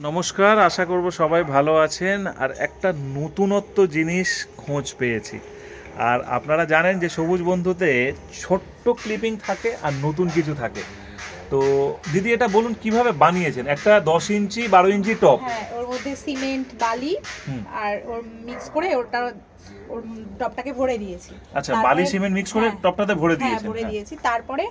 নমস্কার, আশা করব সবাই ভালো আছেন। আর একটা নতুনত্ব জিনিস খোঁজ পেয়েছি। আর আপনারা জানেন যে সবুজ বন্ধুতে ছোট্ট ক্লিপিং থাকে আর নতুন কিছু থাকে। তো দিদি এটা বলুন কীভাবে বানিয়েছেন? একটা দশ ইঞ্চি বারো ইঞ্চি টপ? হ্যাঁ ওর মধ্যে সিমেন্ট বালি আর ওর মিক্স করে ওটা ওর টপটাকে ভরে দিয়েছি। আচ্ছা বালি সিমেন্ট মিক্স করে হ্যাঁ, টপটাতে ভরে হ্যাঁ দিয়েছেন ভরে। দিয়েছি। তারপরে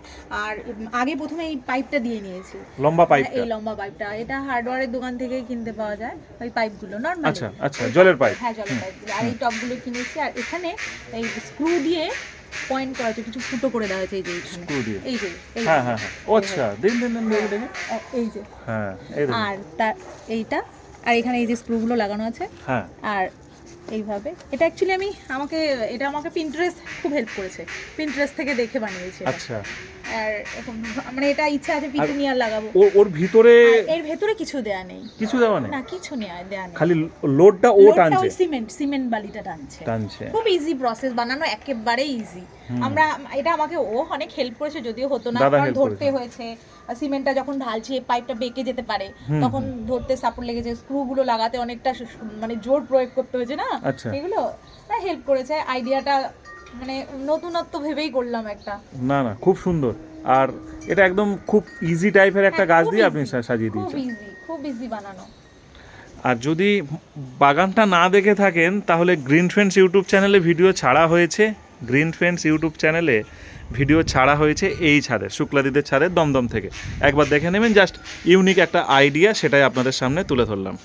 আর আগে প্রথমে এই পাইপটা দিয়ে নিয়েছি। লম্বা পাইপটা এই লম্বা পাইপটা এটা হার্ডওয়্যারের দোকান থেকেই কিনতে পাওয়া যায় ওই পাইপগুলো নর্মাল আচ্ছা আচ্ছা জলের পাইপ হ্যাঁ জলের পাইপ আর এই টপগুলো কিনেছি আর এখানে এই স্ক্রু দিয়ে পয়েন্ট করা আছে কিছু ফুটো করে দেওয়া হয়েছে এই যে এখানে এই যে হ্যাঁ হ্যাঁ হ্যাঁ। আচ্ছা দিন দিন দিন দেখি দেখি এই যে। হ্যাঁ আর তার এইটা আর এখানে এই যে স্ক্রুগুলো লাগানো আছে। হ্যাঁ। আর এইভাবে। এটা অ্যাকচুয়ালি আমি আমাকে এটা আমাকে পিন্টারেস্ট খুব হেল্প করেছে। পিন্টারেস্ট থেকে দেখে বানিয়েছি আচ্ছা। আর মানে এটা ইচ্ছা আছে পিটুনিয়ার লাগাবো। ওর ভিতরে এর ভেতরে কিছু দেয়া নেই। কিছু দেওয়া নেই? না কিছু নেই দেয়া নেই। খালি লোডটা ও টানছে? সিমেন্ট সিমেন্ট বালিটা টানছে। টানছে। খুব ইজি প্রসেস বানানো একেবারে ইজি আমরা এটা আমাকে ও অনেক হেল্প করেছে যদিও হতো না কারণ ধরতে। হয়েছে। সিমেন্টটা যখন ঢালছি পাইপটা বেঁকে যেতে পারে তখন ধরতে সাপোর্ট লেগেছে। স্ক্রু গুলো লাগাতে অনেকটা মানে জোর প্রয়োগ করতে হয়েছে না? আচ্ছা। এগুলো হেল্প করেছে। আইডিয়াটা মানে নতুনত্ব ভেবেই করলাম একটা। না না খুব সুন্দর। আর এটা একদম খুব ইজি টাইপের একটা হ্যাঁ, গাছ দিয়ে আপনি সাজিয়ে খুব দিয়েছেন। ইজি খুব ইজি বানানো। আর যদি বাগানটা না দেখে থাকেন তাহলে গ্রিন ফ্রেন্ডস ইউটিউব চ্যানেলে ভিডিও ছাড়া হয়েছে। গ্রিন ফ্রেন্ডস ইউটিউব চ্যানেলে ভিডিও ছাড়া হয়েছে এই ছাদের শুক্লাদিদের ছাদের দমদম থেকে। একবার দেখে নেবেন জাস্ট ইউনিক একটা আইডিয়া সেটাই আপনাদের সামনে তুলে ধরলাম।